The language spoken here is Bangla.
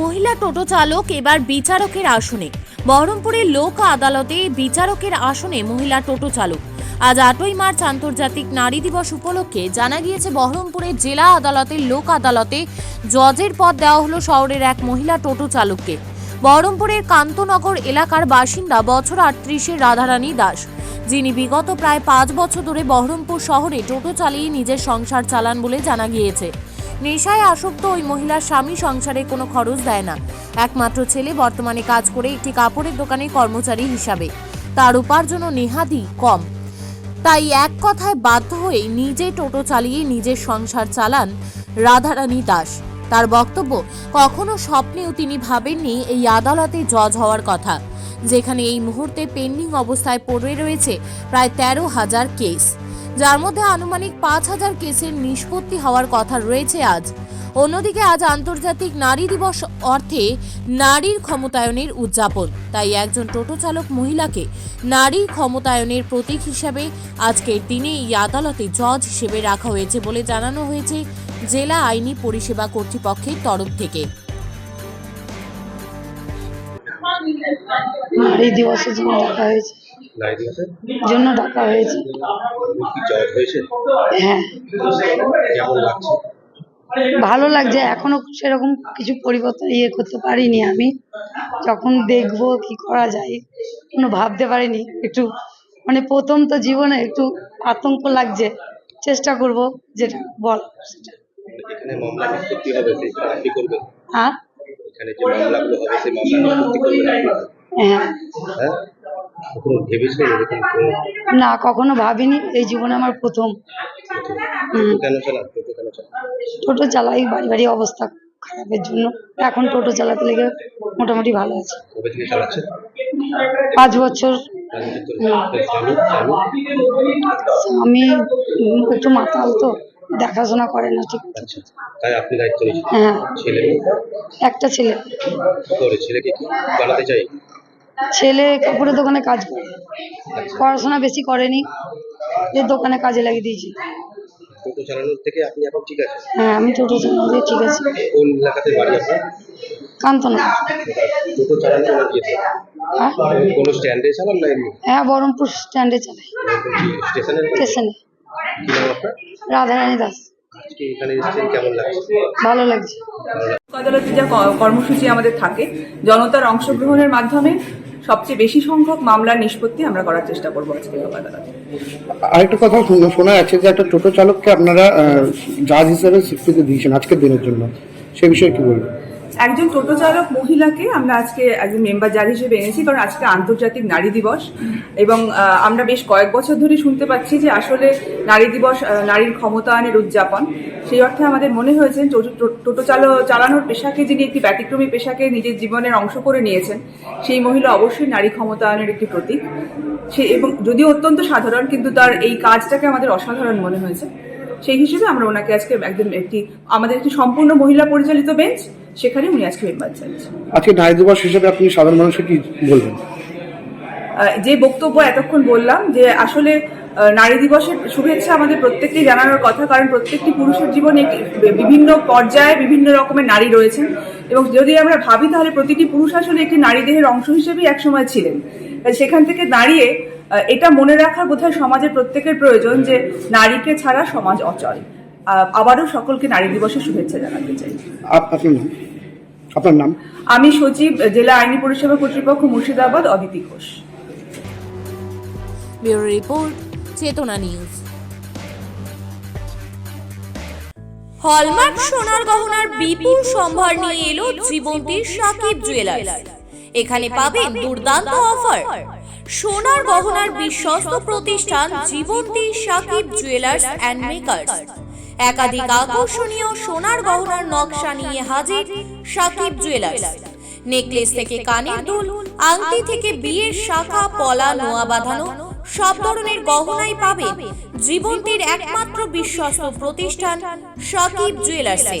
মহিলা টোটো চালক এবার বিচারকের আসনে। বহরমপুরের লোক আদালতে বিচারকের আসনে মহিলা টোটো চালক। আজ আটই মার্চ আন্তর্জাতিক নারী দিবস উপলক্ষে জানা গিয়েছে বহরমপুরের জেলা আদালতের লোক আদালতে জজের পদ দেওয়া হলো শহরের এক মহিলা টোটো চালককে। বহরমপুরের কান্তনগর এলাকার বাসিন্দা বছর আটত্রিশের রাধারানী দাস, যিনি বিগত প্রায় পাঁচ বছর ধরে বহরমপুর শহরে টোটো চালিয়ে নিজের সংসার চালান বলে জানা গিয়েছে। নেশায় আসক্ত ওই মহিলার স্বামী সংসারে কোনো খরচ দেয় না। একমাত্র ছেলে বর্তমানে কাজ করে একটি কাপড়ের দোকানে কর্মচারী হিসাবে। তার উপার্জনও নেহাদি কম। তাই এক কথায় বাধ্য হয়ে নিজে টোটো চালিয়ে নিজের সংসার চালান রাধারানী দাস। তার বক্তব্য, কখনো স্বপ্নেও তিনি ভাবেননি এই আদালতে জজ হওয়ার কথা, যেখানে এই মুহূর্তে পেন্ডিং অবস্থায় পড়ে রয়েছে প্রায় তেরো হাজার কেস। যার মধ্যে আনুমানিক পাঁচ হাজার কেসের নিষ্পত্তি হওয়ার কথা রয়েছে আজ। অন্যদিকে আজ আন্তর্জাতিক নারী দিবস অর্থে নারীর ক্ষমতায়নের উদযাপন। তাই একজন টোটো চালক মহিলাকে নারী ক্ষমতায়নের প্রতীক হিসাবে আজকের দিনে এই আদালতে জজ হিসেবে রাখা হয়েছে বলে জানানো হয়েছে জেলা আইনি পরিষেবা কর্তৃপক্ষের তরফ থেকে। নারী দিবসের জন্য ডাকা হয়েছে। জন্য ডাকা হয়েছে। হ্যাঁ। ভালো লাগছে। এখনও সেরকম কিছু পরিবর্তন ইয়ে করতে পারিনি আমি। যখন দেখব কি করা যায় কোনো ভাবতে পারিনি। একটু মানে প্রথম তো জীবনে একটু আতঙ্ক লাগছে। চেষ্টা করব যেটা বল সেটা। হ্যাঁ? এখানে যে মামলাগুলো হবে সেই মামলা নিষ্পত্তি করবেন আপনি? হ্যাঁ। হ্যাঁ? কখনো ভেবেছিলেন এরকম কোনো? না কখনো ভাবিনি। এই জীবনে আমার প্রথম। হুম। টোটো কেন চালান টোটো কেন চালান টোটো চালাই বাড়ি বাড়ি অবস্থা খারাপের জন্য। এখন টোটো চালাতে লেগে মোটামুটি ভালো আছে। কবে থেকে চালাচ্ছেন পাঁচ বছর। রাজনীতি স্বামী স্বামী? আমি উম, একটু মাতাল তো দেখাশোনা করে না ঠিক মতো। আচ্ছা তাই আপনি দায়িত্ব নিয়েছেন হ্যাঁ। ছেলে মেয়ে? একটা ছেলে। কি করে ছেলেকে কি বানাতে চাই? ছেলে কাপড়ের দোকানে কাজ করে। পড়াশোনা বেশি করেনি যে দোকানে কাজে লাগিয়ে দিয়েছি। টোটো চালানোর থেকে আপনি এখন ঠিক আছেন? হ্যাঁ আমি টোটো চালাতে ঠিক আছে। কোন এলাকাতে বাড়ি আপনার? কান্তনা। টোটো চালানো কোনো হ্যাঁ? স্ট্যান্ডে চালান না হ্যাঁ বহরমপুর স্ট্যান্ডে চালাই। স্টেশনে? স্টেশনে। রাধারানী দাস। ভালো লাগছে। আদালতে যা কর্মসূচি আমাদের থাকে। জনতার অংশগ্রহণের মাধ্যমে সবচেয়ে বেশি সংখ্যক মামলার নিষ্পত্তি আমরা করার চেষ্টা করব আজকে আরেকটা কথা শোনা যাচ্ছে যে একটা টোটো চালককে আপনারা জাজ হিসেবে স্বীকৃতি দিয়েছেন আজকের দিনের জন্য। সে বিষয়ে কি বলবেন? একজন টোটো চালক মহিলাকে আমরা আজকে একজন মেম্বার জাজ হিসেবে এনেছি, কারণ আজকে আন্তর্জাতিক নারী দিবস। এবং আমরা বেশ কয়েক বছর ধরে শুনতে পাচ্ছি যে আসলে নারী দিবস নারীর ক্ষমতায়নের উদযাপন। সেই অর্থে আমাদের মনে হয়েছে টোটো চালো চালানোর পেশাকে যিনি একটি ব্যতিক্রমী পেশাকে নিজের জীবনের অংশ করে নিয়েছেন, সেই মহিলা অবশ্যই নারী ক্ষমতায়নের একটি প্রতীক। সে, এবং যদিও অত্যন্ত সাধারণ, কিন্তু তার এই কাজটাকে আমাদের অসাধারণ মনে হয়েছে। সেই হিসেবে আমরা ওনাকে আজকে একজন একটি, আমাদের একটি সম্পূর্ণ মহিলা পরিচালিত বেঞ্চ সেখানে উনি আজকে মেম্বার চাইছেন আজকে নারী দিবস হিসেবে আপনি সাধারণ মানুষকে কি বলবেন? যে বক্তব্য এতক্ষণ বললাম যে আসলে নারী দিবসের শুভেচ্ছা আমাদের প্রত্যেককে জানানোর কথা কারণ প্রত্যেকটি পুরুষের জীবনে বিভিন্ন পর্যায়ে বিভিন্ন রকমের নারী রয়েছেন। এবং যদি আমরা ভাবি তাহলে প্রতিটি পুরুষ আসলে একটি নারী দেহের অংশ হিসেবেই একসময় ছিলেন। তাই সেখান থেকে দাঁড়িয়ে এটা মনে রাখার বোধহয় সমাজের প্রত্যেকের প্রয়োজন যে নারীকে ছাড়া সমাজ অচল। আবারও সকলকে নারী দিবসের শুভেচ্ছা জানাতে চাই। আপনার নাম? আপনার নাম? আমি সচিব জেলা আইনি পরিষেবা কর্তৃপক্ষ Murshidabad Aditi Ghosh. Bureau report Chetana news. Hallmark সোনার গহনার বিপুল সম্ভার নিয়ে এলো জীবন্তীর সাকিব জুয়েলার্স। এখানে পাবেন দুর্দান্ত অফার। সোনার গহনার বিশ্বস্ত প্রতিষ্ঠান Jibanti Sakib jewellers and makers. একাধিক আকর্ষণীয় সোনার গহনার নকশা নিয়ে হাজির সাকিব জুয়েলার্স নেকলেস থেকে কানের দুল, আংটি থেকে বিয়ের শাখা, পলা, নোয়া বাঁধানো, সব ধরনের গহনাই পাবে জীবন্তীর একমাত্র বিশ্বস্ত প্রতিষ্ঠান সাকিব জুয়েলার্সে